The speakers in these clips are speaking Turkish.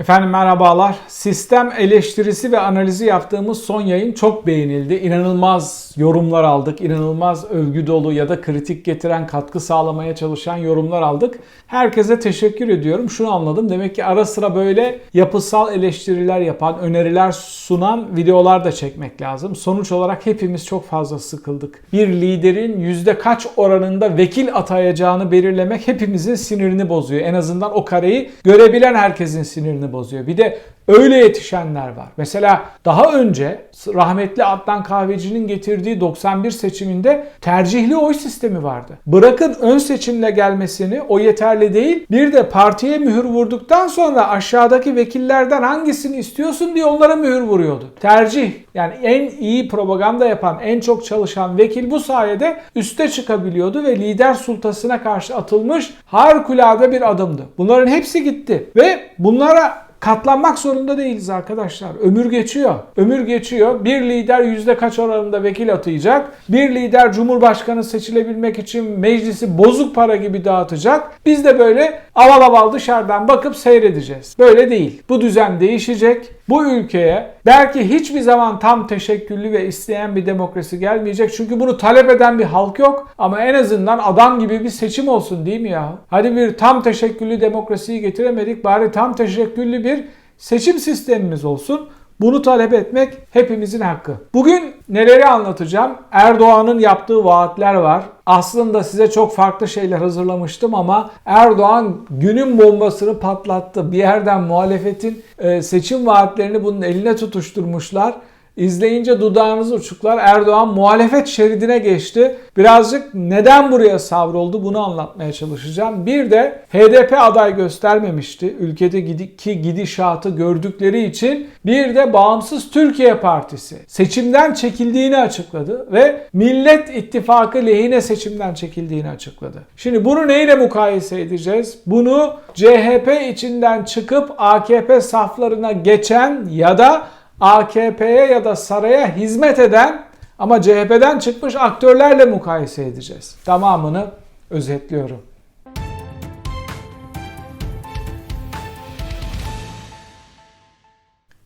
Efendim merhabalar. Sistem eleştirisi ve analizi yaptığımız son yayın çok beğenildi. İnanılmaz yorumlar aldık. İnanılmaz övgü dolu ya da kritik getiren, katkı sağlamaya çalışan yorumlar aldık. Herkese teşekkür ediyorum. Şunu anladım. Demek ki ara sıra böyle yapısal eleştiriler yapan, öneriler sunan videolar da çekmek lazım. Sonuç olarak hepimiz çok fazla sıkıldık. Bir liderin yüzde kaç oranında vekil atayacağını belirlemek hepimizin sinirini bozuyor. En azından o kareyi görebilen herkesin sinirini bozuyor. Bir de öyle yetişenler var. Mesela daha önce rahmetli Adnan Kahveci'nin getirdiği 91 seçiminde tercihli oy sistemi vardı. Bırakın ön seçimle gelmesini o yeterli değil. Bir de partiye mühür vurduktan sonra aşağıdaki vekillerden hangisini istiyorsun diye onlara mühür vuruyordu. Tercih yani en iyi propaganda yapan, en çok çalışan vekil bu sayede üste çıkabiliyordu ve lider sultasına karşı atılmış harikulade bir adımdı. Bunların hepsi gitti ve bunlara Katlanmak zorunda değiliz arkadaşlar. Ömür geçiyor. Ömür geçiyor. Bir lider yüzde kaç oranında vekil atayacak. Bir lider cumhurbaşkanı seçilebilmek için meclisi bozuk para gibi dağıtacak. Biz de böyle aval aval dışarıdan bakıp seyredeceğiz. Böyle değil. Bu düzen değişecek. Bu ülkeye belki hiçbir zaman tam teşekküllü ve isteyen bir demokrasi gelmeyecek. Çünkü bunu talep eden bir halk yok. Ama en azından adam gibi bir seçim olsun değil mi ya? Hadi bir tam teşekküllü demokrasiyi getiremedik. Bari tam teşekküllü bir seçim sistemimiz olsun. Bunu talep etmek hepimizin hakkı. Bugün neleri anlatacağım? Erdoğan'ın yaptığı vaatler var. Aslında size çok farklı şeyler hazırlamıştım ama Erdoğan günün bombasını patlattı. Bir yerden muhalefetin e, seçim vaatlerini bunun eline tutuşturmuşlar. İzleyince dudağınız uçuklar. Erdoğan muhalefet şeridine geçti. Birazcık neden buraya savruldu bunu anlatmaya çalışacağım. Bir de HDP aday göstermemişti. Ülkedeki gidişatı gördükleri için bir de Bağımsız Türkiye Partisi seçimden çekildiğini açıkladı ve Millet İttifakı lehine seçimden çekildiğini açıkladı. Şimdi bunu neyle mukayese edeceğiz? Bunu CHP içinden çıkıp AKP saflarına geçen ya da AKP'ye ya da saraya hizmet eden ama CHP'den çıkmış aktörlerle mukayese edeceğiz. Tamamını özetliyorum.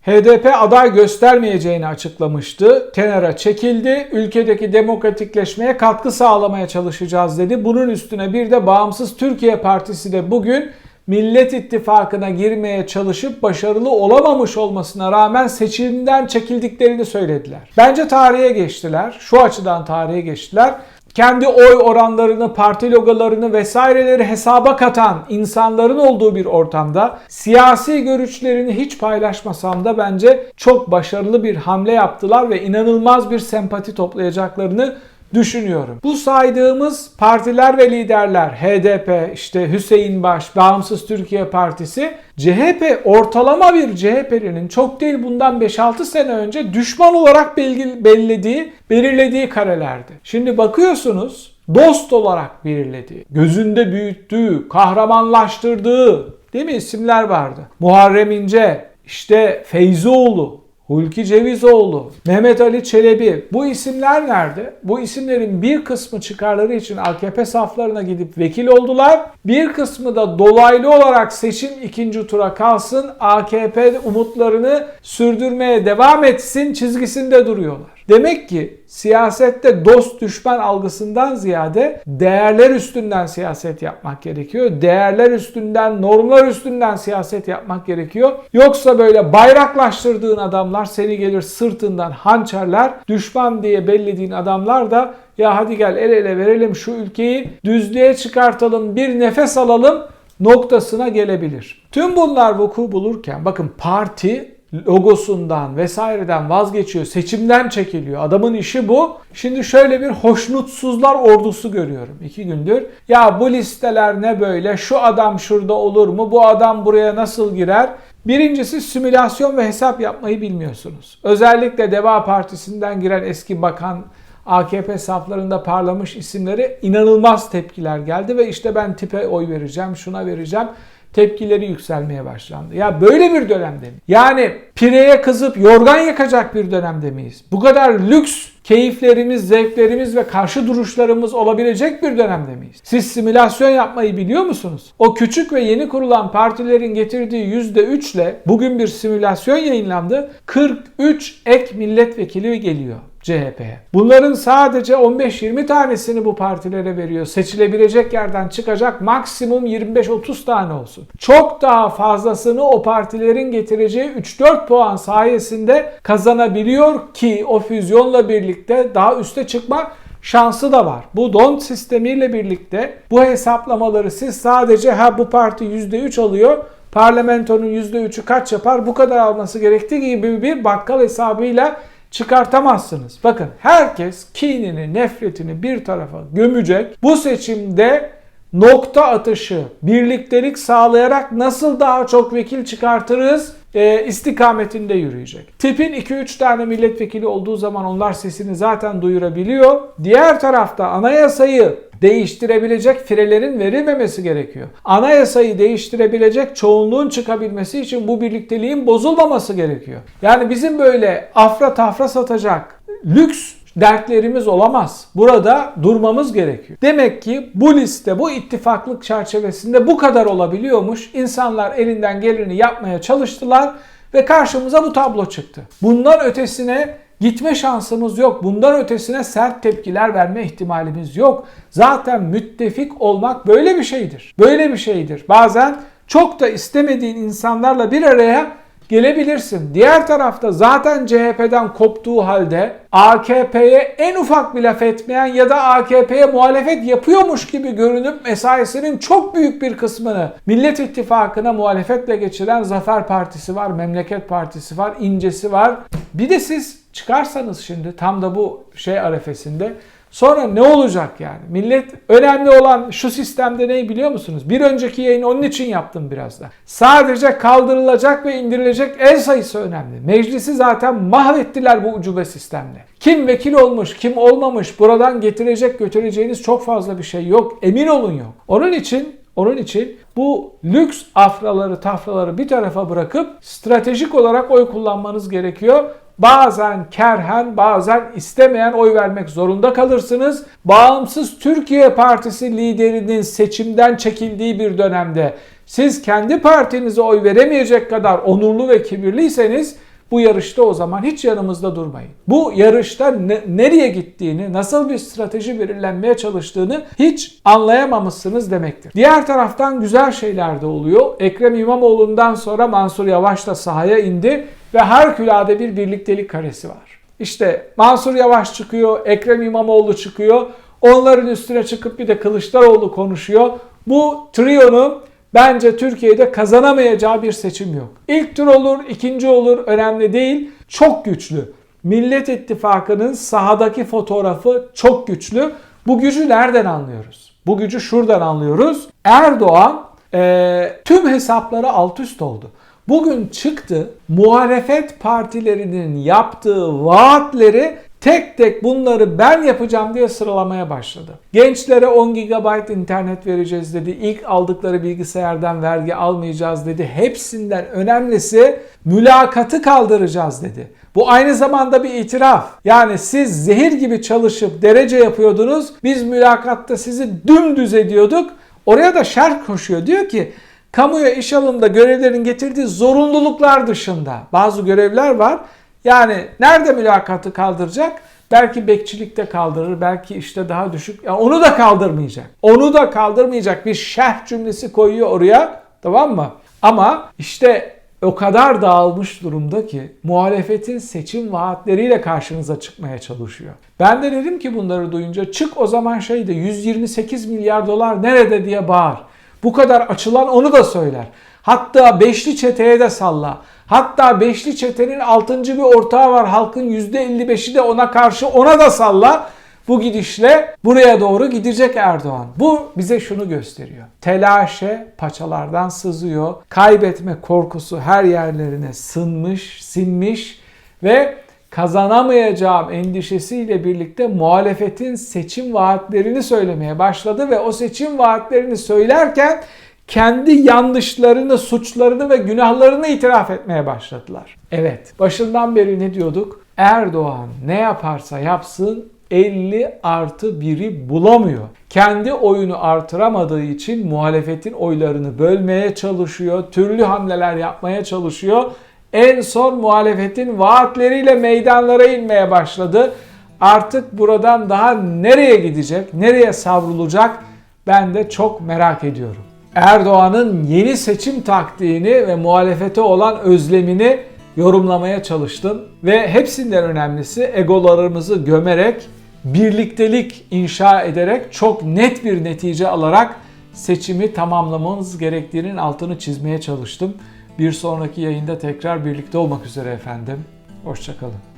HDP aday göstermeyeceğini açıklamıştı. Kenara çekildi. Ülkedeki demokratikleşmeye katkı sağlamaya çalışacağız dedi. Bunun üstüne bir de Bağımsız Türkiye Partisi de bugün Millet İttifakı'na girmeye çalışıp başarılı olamamış olmasına rağmen seçimden çekildiklerini söylediler. Bence tarihe geçtiler. Şu açıdan tarihe geçtiler kendi oy oranlarını, parti logolarını vesaireleri hesaba katan insanların olduğu bir ortamda siyasi görüşlerini hiç paylaşmasam da bence çok başarılı bir hamle yaptılar ve inanılmaz bir sempati toplayacaklarını düşünüyorum. Bu saydığımız partiler ve liderler HDP, işte Hüseyin Baş, Bağımsız Türkiye Partisi, CHP ortalama bir CHP'linin çok değil bundan 5-6 sene önce düşman olarak belirlediği, belirlediği karelerdi. Şimdi bakıyorsunuz dost olarak belirlediği, gözünde büyüttüğü, kahramanlaştırdığı değil mi isimler vardı. Muharrem İnce, işte Feyzoğlu, Hulki Cevizoğlu, Mehmet Ali Çelebi bu isimler nerede? Bu isimlerin bir kısmı çıkarları için AKP saflarına gidip vekil oldular. Bir kısmı da dolaylı olarak seçim ikinci tura kalsın AKP umutlarını sürdürmeye devam etsin çizgisinde duruyorlar. Demek ki siyasette dost düşman algısından ziyade değerler üstünden siyaset yapmak gerekiyor. Değerler üstünden, normlar üstünden siyaset yapmak gerekiyor. Yoksa böyle bayraklaştırdığın adamlar seni gelir sırtından hançerler. Düşman diye bellediğin adamlar da ya hadi gel el ele verelim şu ülkeyi düzlüğe çıkartalım bir nefes alalım noktasına gelebilir. Tüm bunlar vuku bulurken bakın parti logosundan vesaireden vazgeçiyor. Seçimden çekiliyor. Adamın işi bu. Şimdi şöyle bir hoşnutsuzlar ordusu görüyorum iki gündür. Ya bu listeler ne böyle? Şu adam şurada olur mu? Bu adam buraya nasıl girer? Birincisi simülasyon ve hesap yapmayı bilmiyorsunuz. Özellikle Deva Partisi'nden giren eski bakan AKP saflarında parlamış isimlere inanılmaz tepkiler geldi ve işte ben tipe oy vereceğim, şuna vereceğim. Tepkileri yükselmeye başlandı. Ya böyle bir dönemde mi? Yani pireye kızıp yorgan yakacak bir dönemde miyiz? Bu kadar lüks keyiflerimiz, zevklerimiz ve karşı duruşlarımız olabilecek bir dönemde miyiz? Siz simülasyon yapmayı biliyor musunuz? O küçük ve yeni kurulan partilerin getirdiği %3 ile bugün bir simülasyon yayınlandı. 43 ek milletvekili geliyor. CHP'ye. Bunların sadece 15-20 tanesini bu partilere veriyor. Seçilebilecek yerden çıkacak maksimum 25-30 tane olsun. Çok daha fazlasını o partilerin getireceği 3-4 puan sayesinde kazanabiliyor ki o füzyonla birlikte daha üste çıkma şansı da var. Bu don sistemiyle birlikte bu hesaplamaları siz sadece ha bu parti %3 alıyor parlamentonun %3'ü kaç yapar bu kadar alması gerektiği gibi bir bakkal hesabıyla çıkartamazsınız. Bakın herkes kinini, nefretini bir tarafa gömecek. Bu seçimde nokta atışı, birliktelik sağlayarak nasıl daha çok vekil çıkartırız e, istikametinde yürüyecek. Tipin 2-3 tane milletvekili olduğu zaman onlar sesini zaten duyurabiliyor. Diğer tarafta anayasayı değiştirebilecek firelerin verilmemesi gerekiyor. Anayasayı değiştirebilecek çoğunluğun çıkabilmesi için bu birlikteliğin bozulmaması gerekiyor. Yani bizim böyle afra tafra satacak lüks dertlerimiz olamaz. Burada durmamız gerekiyor. Demek ki bu liste, bu ittifaklık çerçevesinde bu kadar olabiliyormuş. İnsanlar elinden geleni yapmaya çalıştılar ve karşımıza bu tablo çıktı. Bundan ötesine gitme şansımız yok. Bundan ötesine sert tepkiler verme ihtimalimiz yok. Zaten müttefik olmak böyle bir şeydir. Böyle bir şeydir. Bazen çok da istemediğin insanlarla bir araya gelebilirsin. Diğer tarafta zaten CHP'den koptuğu halde AKP'ye en ufak bir laf etmeyen ya da AKP'ye muhalefet yapıyormuş gibi görünüp mesaisinin çok büyük bir kısmını Millet İttifakı'na muhalefetle geçiren Zafer Partisi var, Memleket Partisi var, İncesi var. Bir de siz çıkarsanız şimdi tam da bu şey arefesinde Sonra ne olacak yani? Millet önemli olan şu sistemde neyi biliyor musunuz? Bir önceki yayını onun için yaptım biraz da. Sadece kaldırılacak ve indirilecek el sayısı önemli. Meclisi zaten mahvettiler bu ucube sistemle. Kim vekil olmuş, kim olmamış buradan getirecek götüreceğiniz çok fazla bir şey yok. Emin olun yok. Onun için onun için bu lüks afraları, tafraları bir tarafa bırakıp stratejik olarak oy kullanmanız gerekiyor bazen kerhen bazen istemeyen oy vermek zorunda kalırsınız. Bağımsız Türkiye Partisi liderinin seçimden çekildiği bir dönemde siz kendi partinize oy veremeyecek kadar onurlu ve kibirliyseniz bu yarışta o zaman hiç yanımızda durmayın. Bu yarışta ne, nereye gittiğini, nasıl bir strateji belirlenmeye çalıştığını hiç anlayamamışsınız demektir. Diğer taraftan güzel şeyler de oluyor. Ekrem İmamoğlu'ndan sonra Mansur Yavaş da sahaya indi ve harikulade bir birliktelik karesi var. İşte Mansur Yavaş çıkıyor, Ekrem İmamoğlu çıkıyor. Onların üstüne çıkıp bir de Kılıçdaroğlu konuşuyor. Bu trionun bence Türkiye'de kazanamayacağı bir seçim yok. İlk tur olur, ikinci olur önemli değil. Çok güçlü. Millet İttifakı'nın sahadaki fotoğrafı çok güçlü. Bu gücü nereden anlıyoruz? Bu gücü şuradan anlıyoruz. Erdoğan e, tüm hesapları alt üst oldu. Bugün çıktı muhalefet partilerinin yaptığı vaatleri tek tek bunları ben yapacağım diye sıralamaya başladı. Gençlere 10 GB internet vereceğiz dedi. İlk aldıkları bilgisayardan vergi almayacağız dedi. Hepsinden önemlisi mülakatı kaldıracağız dedi. Bu aynı zamanda bir itiraf. Yani siz zehir gibi çalışıp derece yapıyordunuz. Biz mülakatta sizi dümdüz ediyorduk. Oraya da şerh koşuyor. Diyor ki kamuya iş alımda görevlerin getirdiği zorunluluklar dışında bazı görevler var. Yani nerede mülakatı kaldıracak? Belki bekçilikte kaldırır, belki işte daha düşük. Yani onu da kaldırmayacak. Onu da kaldırmayacak bir şerh cümlesi koyuyor oraya. Tamam mı? Ama işte o kadar dağılmış durumda ki muhalefetin seçim vaatleriyle karşınıza çıkmaya çalışıyor. Ben de dedim ki bunları duyunca çık o zaman şeyde 128 milyar dolar nerede diye bağır. Bu kadar açılan onu da söyler. Hatta beşli çeteye de salla. Hatta beşli çetenin altıncı bir ortağı var. Halkın %55'i de ona karşı ona da salla. Bu gidişle buraya doğru gidecek Erdoğan. Bu bize şunu gösteriyor. Telaşe paçalardan sızıyor. Kaybetme korkusu her yerlerine sınmış, sinmiş ve kazanamayacağım endişesiyle birlikte muhalefetin seçim vaatlerini söylemeye başladı ve o seçim vaatlerini söylerken kendi yanlışlarını, suçlarını ve günahlarını itiraf etmeye başladılar. Evet, başından beri ne diyorduk? Erdoğan ne yaparsa yapsın 50 artı 1'i bulamıyor. Kendi oyunu artıramadığı için muhalefetin oylarını bölmeye çalışıyor. Türlü hamleler yapmaya çalışıyor. En son muhalefetin vaatleriyle meydanlara inmeye başladı. Artık buradan daha nereye gidecek, nereye savrulacak ben de çok merak ediyorum. Erdoğan'ın yeni seçim taktiğini ve muhalefete olan özlemini yorumlamaya çalıştım ve hepsinden önemlisi egolarımızı gömerek birliktelik inşa ederek çok net bir netice alarak seçimi tamamlamamız gerektiğinin altını çizmeye çalıştım. Bir sonraki yayında tekrar birlikte olmak üzere efendim. Hoşçakalın.